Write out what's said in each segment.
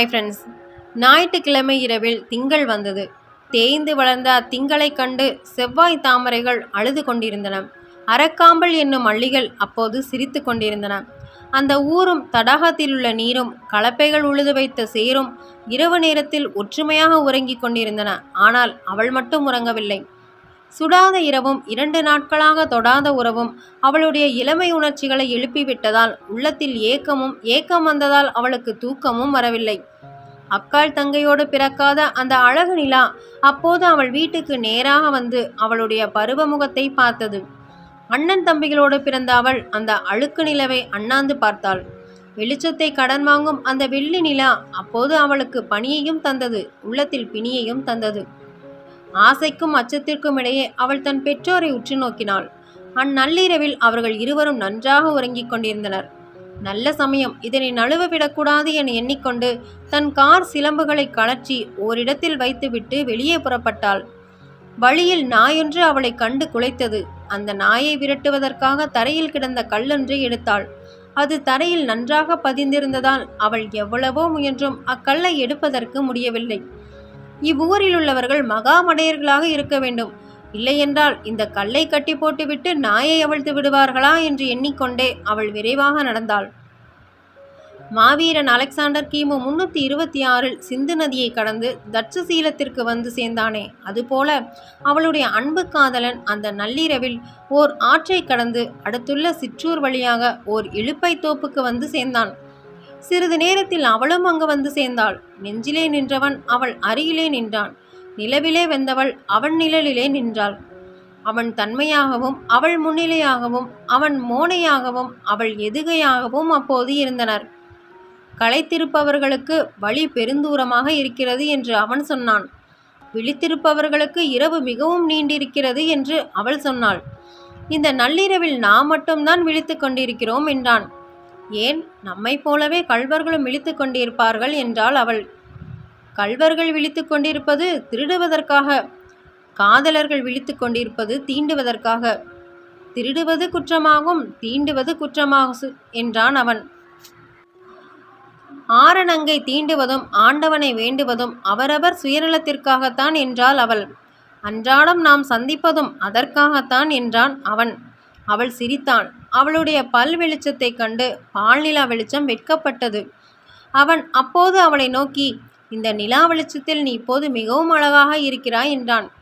Hi friends ஞாயிற்றுக்கிழமை இரவில் திங்கள் வந்தது. தேய்ந்து வளர்ந்த அத்திங்களைக் கண்டு செவ்வாய் தாமரைகள் அழுது கொண்டிருந்தன. அரக்காம்பல் என்னும் அள்ளிகள் அப்போது சிரித்து கொண்டிருந்தன. அந்த ஊரும் தடாகத்தில் உள்ள நீரும் கலப்பைகள் உழுது வைத்த சேரும் இரவு நேரத்தில் ஒற்றுமையாக உறங்கிக் கொண்டிருந்தன. ஆனால் அவள் மட்டும் உறங்கவில்லை. சுடாத இரவும் இரண்டு நாட்களாக தொடாத உறவும் அவளுடைய இளமை உணர்ச்சிகளை எழுப்பிவிட்டதால் உள்ளத்தில் ஏக்கமும் ஏக்கம் வந்ததால் அவளுக்கு தூக்கமும் வரவில்லை. அக்காள் தங்கையோடு பிறக்காத அந்த அழகு நிலா அப்போது அவள் வீட்டுக்கு நேராக வந்து அவளுடைய பருவ முகத்தை பார்த்தது. அண்ணன் தம்பிகளோடு பிறந்த அவள் அந்த அழுக்கு நிலவை அண்ணாந்து பார்த்தாள். வெளிச்சத்தை கடன் வாங்கும் அந்த வெள்ளி நிலா அப்போது அவளுக்கு பணியையும் தந்தது உள்ளத்தில் பிணியையும் தந்தது. ஆசைக்கும் அச்சத்திற்கும் இடையே அவள் தன் பெற்றோரை உற்று நோக்கினாள். அந்நள்ளிரவில் அவர்கள் இருவரும் நன்றாக உறங்கிக் கொண்டிருந்தனர். நல்ல சமயம் இதனை நழுவ விடக்கூடாது என எண்ணிக்கொண்டு தன் கார் சிலம்புகளை கழற்றி ஓரிடத்தில் வைத்துவிட்டு வெளியே புறப்பட்டாள். வழியில் நாயொன்று அவளை கண்டு குலைத்தது. அந்த நாயை விரட்டுவதற்காக தரையில் கிடந்த கல்லொன்றை எடுத்தாள். அது தரையில் நன்றாக பதிந்திருந்ததால் அவள் எவ்வளவோ முயன்றும் அக்கல்லை எடுப்பதற்கு முடியவில்லை. இவ்வூரில் உள்ளவர்கள் மகாமடையர்களாக இருக்க வேண்டும். இல்லையென்றால் இந்த கல்லை கட்டி போட்டுவிட்டு நாயை அவிழ்த்து விடுவார்களா என்று எண்ணிக்கொண்டே அவள் விரைவாக நடந்தாள். மாவீரன் அலெக்சாண்டர் கிமு முன்னூற்றி இருபத்தி ஆறில் சிந்து நதியை கடந்து தட்சசீலத்திற்கு வந்து சேர்ந்தானே. அதுபோல அவளுடைய அன்பு காதலன் அந்த நள்ளிரவில் ஓர் ஆற்றை கடந்து அடுத்துள்ள சிற்றூர் வழியாக ஓர் இழுப்பை தோப்புக்கு வந்து சேர்ந்தான். சிறிது நேரத்தில் அவளும் அங்கு வந்து சேர்ந்தாள். நெஞ்சிலே நின்றவன் அவள் அருகிலே நின்றான். நிலவிலே வெந்தவள் அவன் நிழலிலே நின்றாள். அவன் தன்மையாகவும் அவள் முன்னிலையாகவும் அவன் மோனையாகவும் அவள் எதுகையாகவும் அப்போது இருந்தனர். களைத்திருப்பவர்களுக்கு வழி பெருந்தூரமாக இருக்கிறது என்று அவன் சொன்னான். விழித்திருப்பவர்களுக்கு இரவு மிகவும் நீண்டிருக்கிறது என்று அவள் சொன்னாள். இந்த நள்ளிரவில் நாம் மட்டும்தான் விழித்து கொண்டிருக்கிறோம் என்றான். ஏன் நம்மை போலவே கள்வர்களும் விழித்து கொண்டிருப்பார்கள் என்றாள் அவள். கள்வர்கள் விழித்து கொண்டிருப்பது திருடுவதற்காக காதலர்கள் விழித்து கொண்டிருப்பது தீண்டுவதற்காக. திருடுவது குற்றமாகும் தீண்டுவது குற்றமாகும் என்றான் அவன். ஆரணங்கை தீண்டுவதும் ஆண்டவனை வேண்டுவதும் அவரவர் சுயநலத்திற்காகத்தான் என்றாள் அவள். அன்றாடம் நாம் சந்திப்பதும் அதற்காகத்தான் என்றான் அவன். அவள் சிரித்தான். அவளுடைய பல் வெளிச்சத்தைக் கண்டு பால்நிலா வெளிச்சம் வெட்கப்பட்டது. அவன் அப்போது அவளை நோக்கி இந்த நிலா வெளிச்சத்தில் நீ இப்போது மிகவும் அழகாக இருக்கிறாய் என்றான்.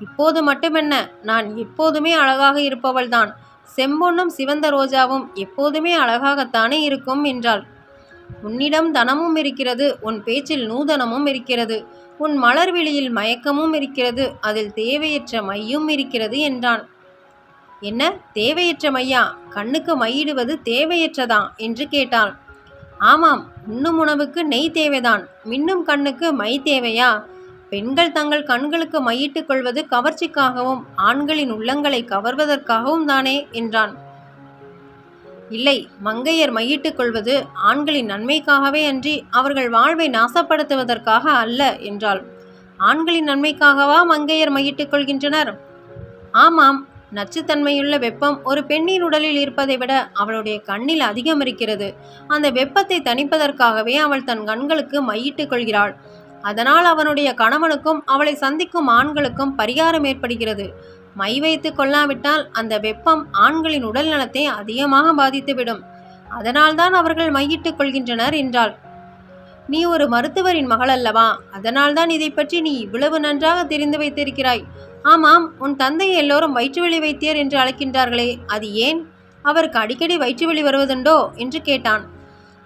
இப்போது மட்டுமென்ன நான் எப்போதுமே அழகாக இருப்பவள்தான். செம்பொன்னும் சிவந்த ரோஜாவும் எப்போதுமே அழகாகத்தானே இருக்கும் என்றாள். உன்னிடம் தனமும் இருக்கிறது உன் பேச்சில் நூதனமும் இருக்கிறது உன் மலர்விழியில் மயக்கமும் இருக்கிறது அதில் தேவையற்ற மையும் இருக்கிறது என்றான். என்ன? தேவையற்ற மையா? கண்ணுக்கு மையிடுவது தேவையற்றதா? என்று கேட்டாள். ஆமாம் உண்ணும் உணவுக்கு நெய் தேவைதான். மின்னும் கண்ணுக்கு மை தேவையா? பெண்கள் தங்கள் கண்களுக்கு மையிட்டுக் கொள்வது கவர்ச்சிக்காகவும் ஆண்களின் உள்ளங்களை கவர்வதற்காகவும் தானே? என்றான். இல்லை மங்கையர் மையிட்டுக் கொள்வது ஆண்களின் நன்மைக்காகவே அன்றி அவர்கள் வாழ்வை நாசப்படுத்துவதற்காக அல்ல என்றாள். ஆண்களின் நன்மைக்காகவா மங்கையர் மையிட்டுக் கொள்கின்றனர்? ஆமாம் நச்சுத்தன்மையுள்ள வெப்பம் ஒரு பெண்ணின் உடலில் இருப்பதை விட அவளுடைய கண்ணில் அதிகம் இருக்கிறது. அந்த வெப்பத்தை தணிப்பதற்காகவே அவள் தன் கண்களுக்கு மையிட்டுக் கொள்கிறாள். அதனால் அவனுடைய கணவனுக்கும் அவளை சந்திக்கும் ஆண்களுக்கும் பரிகாரம் ஏற்படுகிறது. மை வைத்து கொள்ளாவிட்டால் அந்த வெப்பம் ஆண்களின் உடல் நலத்தை அதிகமாக பாதித்துவிடும். அதனால்தான் அவர்கள் மையிட்டுக் கொள்கின்றனர் என்றாள். நீ ஒரு மருத்துவரின் மகள் அல்லவா? அதனால்தான் இதை பற்றி நீ இவ்வளவு நன்றாக தெரிந்து வைத்திருக்கிறாய். ஆமாம் உன் தந்தை எல்லோரும் வயிற்றுவலி வைத்தியர் என்று அழைக்கின்றார்களே அது ஏன்? அவருக்கு அடிக்கடி வயிற்றுவலி வருவதுண்டோ? என்று கேட்டான்.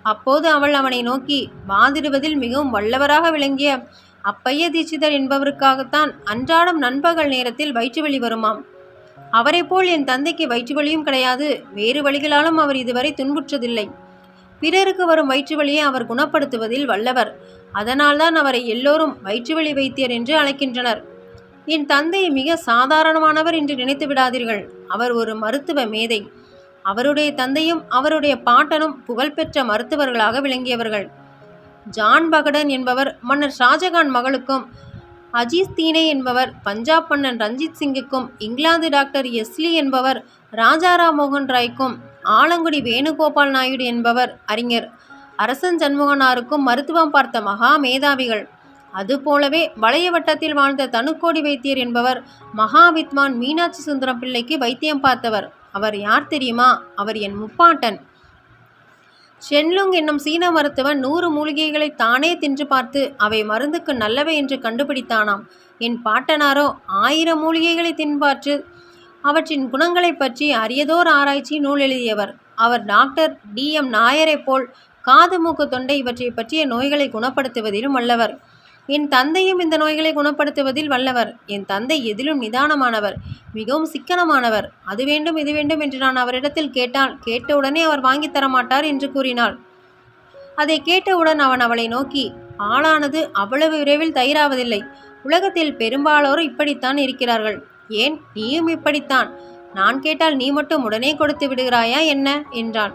அப்போது அவள் அவனை நோக்கி வாதிடுவதில் மிகவும் வல்லவராக விளங்கிய அப்பைய தீட்சிதர் என்பவருக்காகத்தான் அன்றாடம் நண்பகல் நேரத்தில் வயிற்றுவலி வருமாம். அவரை போல் என் தந்தைக்கு வயிற்றுவலியும் கிடையாது வேறு வழிகளாலும் அவர் இதுவரை துன்புற்றதில்லை. பிறருக்கு வரும் வயிற்றுவலியை அவர் குணப்படுத்துவதில் வல்லவர். அதனால்தான் அவரை எல்லோரும் வயிற்றுவலி வைத்தியர் என்று அழைக்கின்றனர். என் தந்தை மிக சாதாரணமானவர் என்று நினைத்து விடாதீர்கள். அவர் ஒரு மருத்துவ மேதை. அவருடைய தந்தையும் அவருடைய பாட்டனும் புகழ்பெற்ற மருத்துவர்களாக விளங்கியவர்கள். ஜான் பகடன் என்பவர் மன்னர் ஷாஜகான் மகளுக்கும் அஜீஸ் தீனே என்பவர் பஞ்சாப் மன்னன் ரஞ்சித் சிங்குக்கும் இங்கிலாந்து டாக்டர் எஸ்லி என்பவர் ராஜாராம் மோகன் ராய்க்கும் ஆலங்குடி வேணுகோபால் நாயுடு என்பவர் அறிஞர். அரசன் சண்முகனாருக்கும் மருத்துவம் பார்த்த மகா மேதாவிகள். அதுபோலவே வளைய வட்டத்தில் வாழ்ந்த தனுக்கோடி வைத்தியர் என்பவர் மகாவித்வான் மீனாட்சி சுந்தரம் பிள்ளைக்கு வைத்தியம் பார்த்தவர். அவர் யார் தெரியுமா? அவர் என் முப்பாட்டன். ஷென்லுங் என்னும் சீன மருத்துவன் நூறு மூலிகைகளை தானே தின்று பார்த்து அவை மருந்துக்கு நல்லவை என்று கண்டுபிடித்தானாம். என் பாட்டனாரோ ஆயிரம் மூலிகைகளை தின்பாற்று அவற்றின் குணங்களைப் பற்றி அரியதோர் ஆராய்ச்சி நூல் எழுதியவர். அவர் டாக்டர் டி. எம். நாயரைப் போல் காது மூக்கு தொண்டை இவற்றை பற்றிய நோய்களை குணப்படுத்துவதிலும் வல்லவர். என் தந்தையும் இந்த நோய்களை குணப்படுத்துவதில் வல்லவர். என் தந்தை எதிலும் நிதானமானவர் மிகவும் சிக்கனமானவர். அது வேண்டும் இது வேண்டும் என்று நான் அவரிடத்தில் கேட்டால் கேட்டவுடனே அவர் வாங்கித் மாட்டார் என்று கூறினாள். அதை கேட்டவுடன் அவன் அவளை நோக்கி ஆளானது அவ்வளவு விரைவில் தயிராவதில்லை. உலகத்தில் பெரும்பாலோர் இப்படித்தான் இருக்கிறார்கள். ஏன் நீயும் இப்படித்தான்? நான் கேட்டால் நீ மட்டும் உடனே கொடுத்து விடுகிறாயா என்ன? என்றான்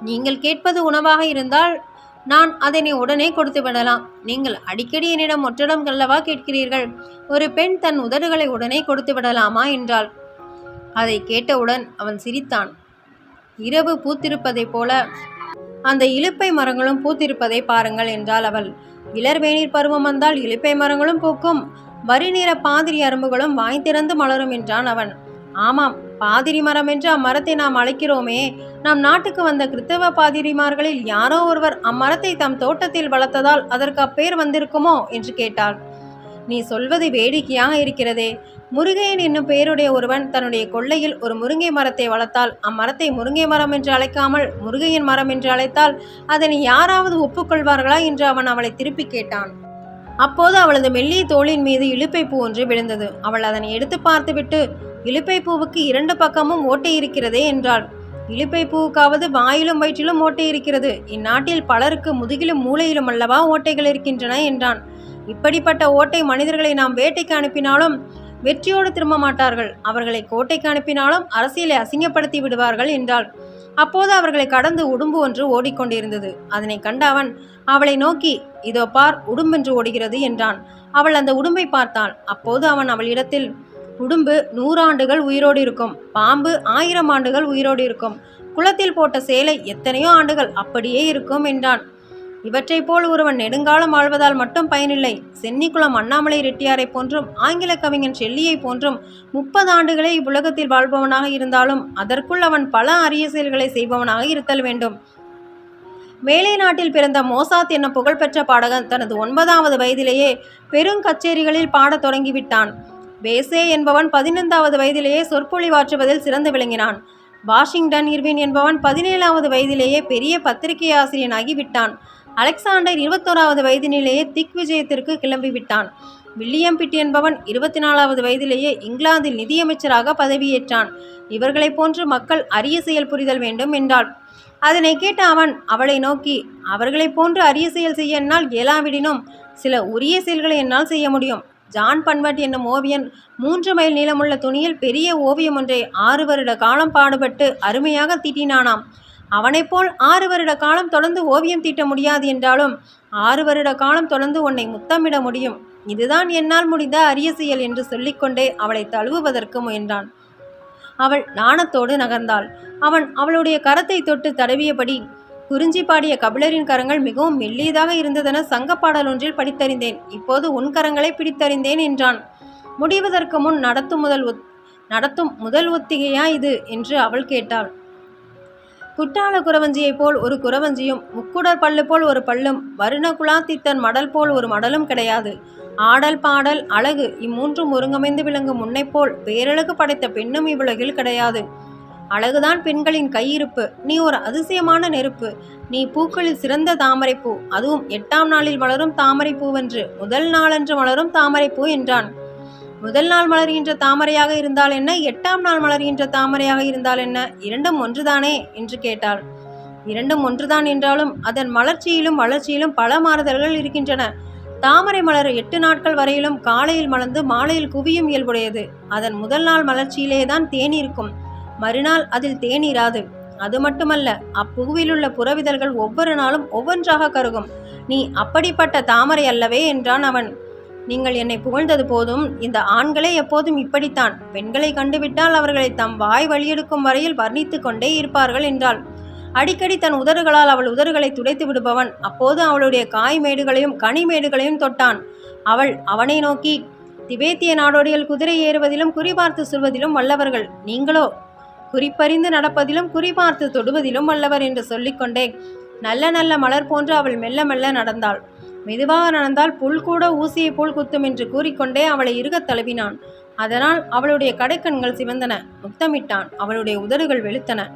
நீங்கள் கேட்பது உணவாக இருந்தால் நான் அதனை உடனே கொடுத்து விடலாம். நீங்கள் அடிக்கடி என்னிடம் ஒற்றிடம் அல்லவா கேட்கிறீர்கள்? ஒரு பெண் தன் உதடுகளை உடனே கொடுத்து விடலாமா? என்றாள். அதை கேட்டவுடன் அவன் சிரித்தான். இரவு பூத்திருப்பதைப் போல அந்த இலுப்பை மரங்களும் பூத்திருப்பதை பாருங்கள் என்றாள் அவள். இளர்வேநீர் பருவம் வந்தால் இலுப்பை மரங்களும் பூக்கும். வரி நிற பாதிரி அரும்புகளும் வாய் திறந்து மலரும் என்றான் அவன். ஆமாம் பாதிரி மரம் என்று அம்மரத்தை நாம் அழைக்கிறோமே. நம் நாட்டுக்கு வந்த கிறித்தவ பாதிரிமார்களில் யாரோ ஒருவர் அம்மரத்தை தம் தோட்டத்தில் வளர்த்ததால் அதற்கு அப்பேர் வந்திருக்குமோ? என்று கேட்டாள். நீ சொல்வது வேடிக்கையாக இருக்கிறதே. முருகையன் என்னும் பெயருடைய ஒருவன் தன்னுடைய கொள்ளையில் ஒரு முருங்கை மரத்தை வளர்த்தால் அம்மரத்தை முருங்கை மரம் என்று அழைக்காமல் முருகையன் மரம் என்று அழைத்தால் அதனை யாராவது ஒப்புக்கொள்வார்களா? என்று அவன் அவளை திருப்பி கேட்டான். அப்போது அவளது மெல்லிய தோளின் மீது இழுப்பை பூ ஒன்று விழுந்தது. அவள் அதனை எடுத்து பார்த்துவிட்டு இழுப்பை பூவுக்கு இரண்டு பக்கமும் ஓட்டை இருக்கிறதே என்றாள். இழுப்பை பூவுக்காவது வாயிலும் வயிற்றிலும் ஓட்டை இருக்கிறது. இந்நாட்டில் பலருக்கு முதுகிலும் மூளையிலும் அல்லவா ஓட்டைகள் இருக்கின்றன என்றான். இப்படிப்பட்ட ஓட்டை மனிதர்களை நாம் வேட்டைக்கு அனுப்பினாலும் வெற்றியோடு திரும்ப மாட்டார்கள். அவர்களை கோட்டைக்கு அனுப்பினாலும் அரசியலை அசிங்கப்படுத்தி விடுவார்கள் என்றாள். அப்போது அவர்களை கடந்து உடும்பு ஒன்று ஓடிக்கொண்டிருந்தது. அதனை கண்ட அவன் அவளை நோக்கி இதோ பார் உடும்பென்று ஓடுகிறது என்றான். அவள் அந்த உடும்பை பார்த்தாள். அப்போது அவன் அவளிடத்தில் உடும்பு நூறாண்டுகள் உயிரோடு இருக்கும். பாம்பு ஆயிரம் ஆண்டுகள் உயிரோடு இருக்கும். குளத்தில் போட்ட சேலை எத்தனையோ ஆண்டுகள் அப்படியே இருக்கும் என்றான். இவற்றைப் போல் ஒருவன் நெடுங்காலம் வாழ்வதால் மட்டும் பயனில்லை. சென்னிக்குளம் அண்ணாமலை ரெட்டியாரைப் போன்றும் ஆங்கில கவிஞன் ஷெல்லியைப் போன்றும் முப்பது ஆண்டுகளே இவ்வுலகத்தில் வாழ்பவனாக இருந்தாலும் அதற்குள் அவன் பல அரிய செயல்களை செய்பவனாக இருத்தல் வேண்டும். மேலை நாட்டில் பிறந்த மோசாத் என்னும் புகழ்பெற்ற பாடகன் தனது ஒன்பதாவது வயதிலேயே பெருங்கச்சேரிகளில் பாடத் தொடங்கிவிட்டான். பேசே என்பவன் பதினைந்தாவது வயதிலேயே சொற்பொழிவாற்றுவதில் சிறந்து விளங்கினான். வாஷிங்டன் இர்வின் என்பவன் பதினேழாவது வயதிலேயே பெரிய பத்திரிகை ஆசிரியனாகி விட்டான். அலெக்சாண்டர் இருபத்தோராவது வயதினிலேயே திக் விஜயத்திற்கு கிளம்பிவிட்டான். வில்லியம் பிட் என்பவன் இருபத்தி நாலாவது வயதிலேயே இங்கிலாந்தில் நிதியமைச்சராக பதவியேற்றான். இவர்களைப் போன்று மக்கள் அரிய செயல் புரிதல் வேண்டும் என்றாள். அதனை கேட்ட அவன் அவளை நோக்கி அவர்களைப் போன்று அரிய செயல் செய்ய என்னால் இயலாவிடினும் சில உரிய செயல்களை என்னால் செய்ய முடியும். ஜான் பன்வட் என்னும் ஓவியன் மூன்று மைல் நீளமுள்ள துணியில் பெரிய ஓவியம் ஒன்றை ஆறு வருட காலம் பாடுபட்டு அருமையாக தீட்டினானாம். அவனைப் போல் ஆறு வருட காலம் தொடர்ந்து ஓவியம் தீட்ட முடியாது என்றாலும் ஆறு வருட காலம் தொடர்ந்து உன்னை முத்தமிட முடியும். இதுதான் என்னால் முடிந்த அரிய செயல் என்று சொல்லிக்கொண்டே அவளை தழுவுவதற்கு முயன்றான். அவள் நாணத்தோடு நகர்ந்தாள். அவன் அவளுடைய கரத்தை தொட்டு தடவியபடி குறிஞ்சி பாடிய கபிலரின் கரங்கள் மிகவும் மெல்லியதாக இருந்ததென சங்கப்பாடல் ஒன்றில் படித்தறிந்தேன். இப்போது உன் கரங்களை பிடித்தறிந்தேன் என்றான். முடிவதற்கு முன் நடத்தும் முதல் ஒத் நடத்தும் முதல் ஒத்திகையா இது? என்று அவள் கேட்டாள். குற்றால குறவஞ்சியைப் போல் ஒரு குறவஞ்சியும் முக்குடர் பல்லு போல் ஒரு பல்லும் வருண குலாத்தித்தன் மடல் போல் ஒரு மடலும் கிடையாது. ஆடல் பாடல் அழகு இம்மூன்றும் ஒருங்கமைந்து விளங்கும் முன்னைப் போல் பேரழகு படைத்த பெண்ணும் இவ்வுலகில் கிடையாது. அழகுதான் பெண்களின் கையிருப்பு. நீ ஒரு அதிசயமான நெருப்பு. நீ பூக்களில் சிறந்த தாமரைப்பூ. அதுவும் எட்டாம் நாளில் வளரும் தாமரைப்பூவென்று முதல் நாளன்று வளரும் தாமரைப்பூ என்றான். முதல் நாள் மலர்கின்ற தாமரையாக இருந்தால் என்ன? எட்டாம் நாள் மலர்கின்ற தாமரையாக இருந்தால் என்ன? இரண்டும் ஒன்றுதானே? என்று கேட்டாள். இரண்டும் ஒன்றுதான் என்றாலும் அதன் மலர்ச்சியிலும் வளர்ச்சியிலும் பல மாறுதல்கள் இருக்கின்றன. தாமரை மலர் எட்டு நாட்கள் வரையிலும் காலையில் மலர்ந்து மாலையில் குவியும் இயல்புடையது. அதன் முதல் நாள் மலர்ச்சியிலே தான் தேன் இருக்கும். மறுநாள் அதில் தேன் இராது. அது மட்டுமல்ல அப்பூவிலுள்ள புறவிதழ்கள் ஒவ்வொரு நாளும் ஒவ்வொன்றாக கருகும். நீ அப்படிப்பட்ட தாமரை அல்லவே என்றான் அவன். நீங்கள் என்னை புகழ்ந்தது போதும். இந்த ஆண்களே எப்போதும் இப்படித்தான். பெண்களை கண்டுவிட்டால் அவர்களை தம் வாய் வழியெடுக்கும் வரையில் வர்ணித்து கொண்டே இருப்பார்கள் என்றாள். அடிக்கடி தன் உதறுகளால் அவள் உதறுகளை துடைத்து விடுபவன். அப்போது அவளுடைய காய் மேடுகளையும் கனி மேடுகளையும் தொட்டான். அவள் அவனை நோக்கி திபேத்திய நாடோடிகள் குதிரை ஏறுவதிலும் குறிபார்த்து சொல்வதிலும் வல்லவர்கள். நீங்களோ? குறிப்பறிந்து நடப்பதிலும் குறிபார்த்து தொடுவதிலும் வல்லவர் என்று சொல்லிக்கொண்டே நல்ல நல்ல மலர் போன்று அவள் மெல்ல மெல்ல நடந்தாள். மெதுவாக நடந்தால் புல் கூட ஊசியை போல் குத்தும் என்று கூறிக்கொண்டே அவளை இறுகத் தழுவினான். அதனால் அவளுடைய கடைக்கண்கள் சிவந்தன. முத்தமிட்டான். அவளுடைய உதடுகள் வெளுத்தன.